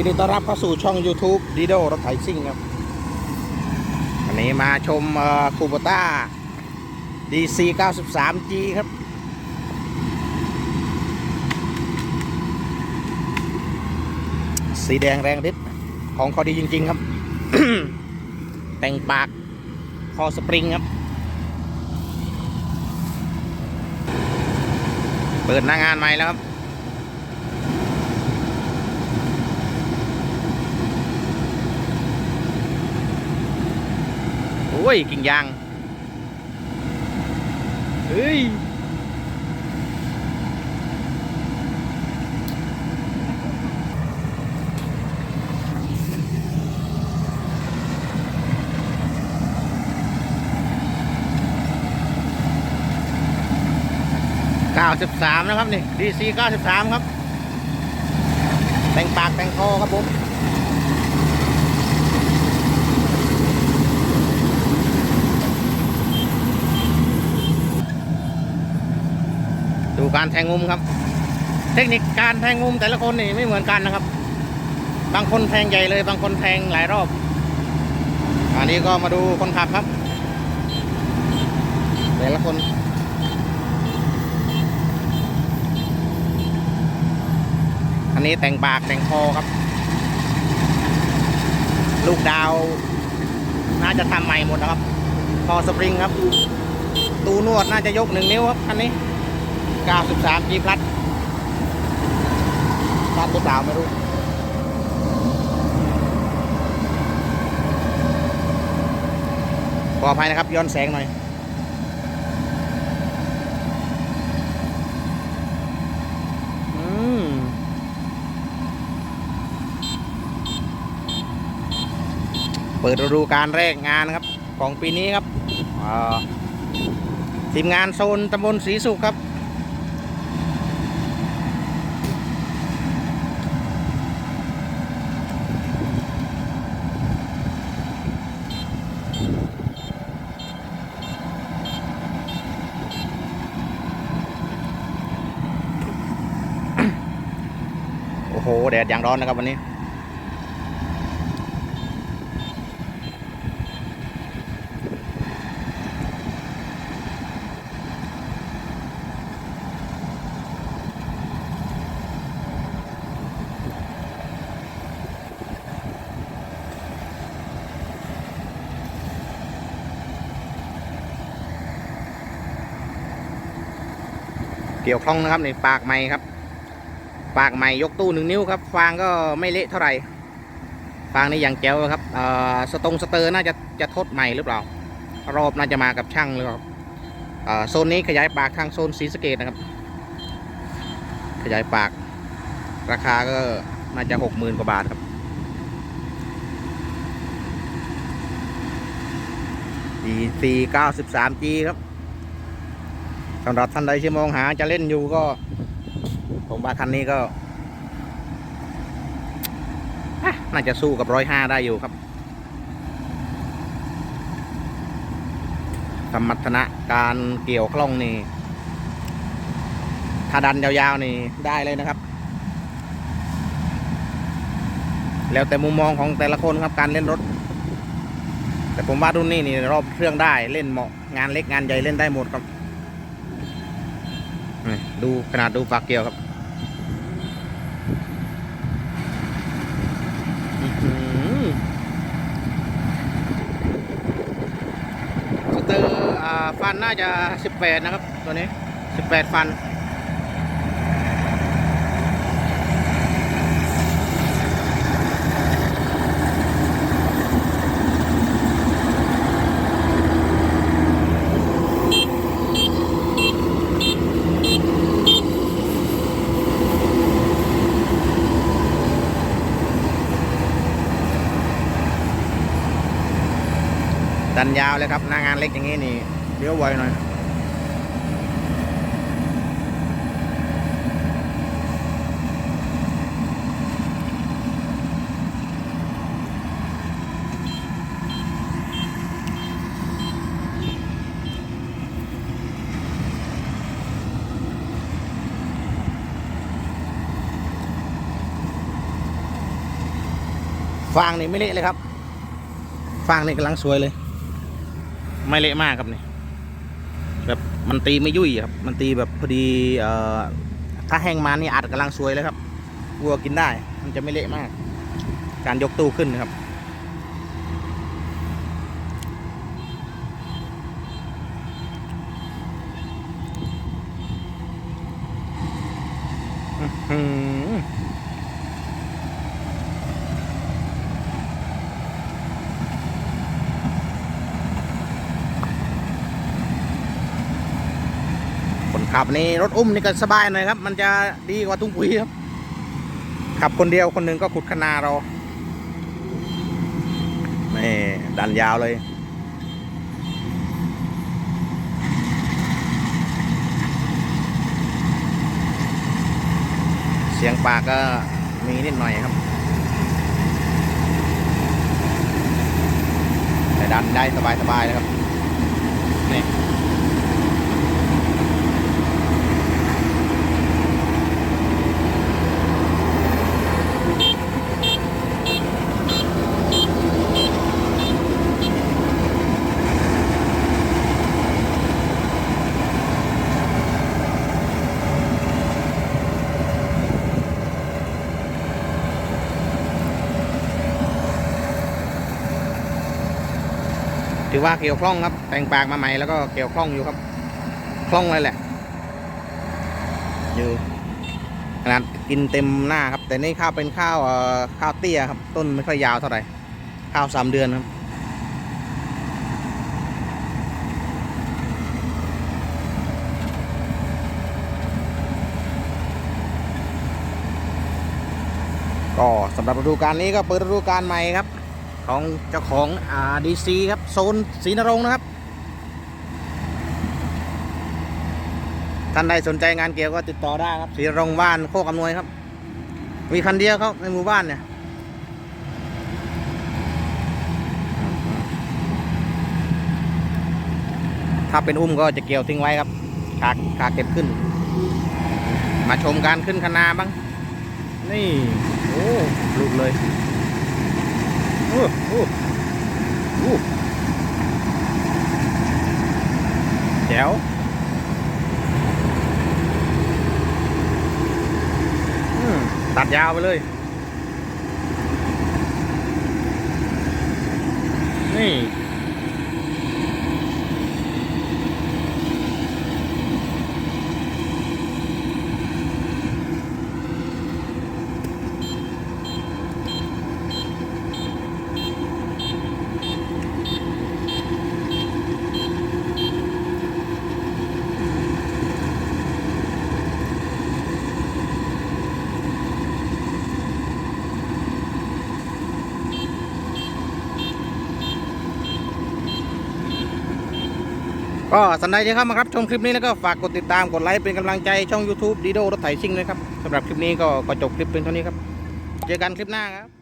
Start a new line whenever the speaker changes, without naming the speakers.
ยินดีต้อนรับเข้าสู่ช่อง YouTube ดีโดรถไถซิ่งครับวันนี้มาชมคูโบต้า DC 93G ครับ สีแดงแรงฤทธิ์ของเขาดีจริง ๆ ครับ แต่งปากคอสปริงครับ เปิดหน้างานใหม่แล้วครับ อ้ยกิ่งยางเฮ้ย93 นะครับนี่ DC 93 ครับ แต่งปากแต่งคอครับผม การแทงมุมครับ เทคนิคการแทงมุมแต่ละคนนี่ไม่เหมือนกันนะครับ บางคนแทงใหญ่เลย บางคนแทงหลายรอบ อันนี้ก็มาดูคนขับครับ แต่ละคนอันนี้แต่งปากแต่งคอครับ ลูกดาว น่าจะทำใหม่หมดนะครับคอสปริงครับ ตูนวดน่าจะยกหนึ่งนิ้วครับคันนี้ 93 G plus ตัดหรือเปล่าไม่รู้ขออภัยนะครับ ย้อนแสงหน่อย อืม เปิดฤดูการแรกงานนะครับ ของปีนี้ครับทีมงานโซนตำบลศรีสุขครับ แดดอย่างร้อนนะครับวันนี้ เกี่ยวข้องนะครับในปากไม้ครับ ปากใหม่ยกตู้หนึ่งนิ้วครับ ฟางก็ไม่เละเท่าไหร่ฟางนี่อย่างแจ๋วครับอ่อสตรงสเตอร์น่าจะจะทดใหม่หรือเปล่า รอบน่าจะมากับช่างหรือเปล่าโซนนี้ขยายปากทางโซนสีสเกตนะครับ ขยายปาก ราคาก็น่าจะหกหมื่นกว่าบาทครับ DC 93G ครับสำหรับท่านใดที่มองหาจะเล่นอยู่ก็ ผมว่าคันนี้ก็ น่าจะสู้กับร้อยห้าได้อยู่ครับสมรรถนะการเกี่ยวคล่องนี่ ถ้าดันยาวๆนี่ได้เลยนะครับ แล้วแต่มุมมองของแต่ละคนครับการเล่นรถ แต่ผมว่ารุ่นนี้นี่รอบเครื่องได้เล่นเหมาะงานเล็กงานใหญ่เล่นได้หมดครับ ดูขนาดดูฝากเกี่ยวครับ อื้อหือสเตอร์อ่า ฟันน่าจะ 18 นะครับ ตัวนี้ 18 ฟัน ดันยาวเลยครับหน้างานเล็กอย่างนี้นี่ เลี้ยวไวหน่อยฟางนี่ไม่เละเลยครับ ฟางนี่กำลังสวยเลย ไม่เละมากครับนี่ มันตีไม่ยุ่ยครับ มันตีแบบพอดีเอ่อถ้าแห้งมานี่อาจกำลังสวยเลยครับวัวกินได้ มันจะไม่เละมาก การยกตู้ขึ้นครับ ขับนี่รถอุ้มนี่ก็สบายหน่อยครับ มันจะดีกว่าตุ้งปุ๋ยครับ ขับคนเดียวคนหนึ่งก็ขุดคนาเรานี่ดันยาวเลยเสียงปากก็มีนิดหน่อยครับ แต่ดันได้สบายๆเลยครับ นี่ อว่าเกี่ยวคล่องครับ แต่งปากมาใหม่แล้วก็เกี่ยวคล่องอยู่ครับ คล่องเลยแหละ อยู่ขนาดกินเต็มหน้าครับ แต่นี่ข้าวเป็นข้าวข้าวเตี้ยครับ ต้นไม่ค่อยยาวเท่าไหร่ ข้าวสามเดือนครับก็สำหรับฤดูกาลนี้ก็เปิดฤดูกาลใหม่ครับ ของเจ้าของอ่าดีซีครับโซนศรีนรงค์นะครับ ท่านใดสนใจงานเกี่ยวก็ติดต่อได้ครับศรีนรงค์บ้านโคกอำนวยครับ มีคันเดียวครับในหมู่บ้านเนี่ยถ้าเป็นอุ้มก็จะเกี่ยวทิ้งไว้ครับขากขากเก็บขึ้น มาชมการขึ้นคนาบ้าง นี่ โอ้ลูกเลย โอ้โอ้โอ้แจ๋วตัดยาวไปเลย นี่ ก็สันใดที่เข้ามาครับชมคลิปนี้แล้วก็ฝากกดติดตามกดไลค์เป็นกำลังใจช่อง YouTube ดีโดรถไถซิ่งด้วยครับสำหรับคลิปนี้ก็ก็จบคลิปเป็นเท่านี้ครับ เจอกันคลิปหน้าครับ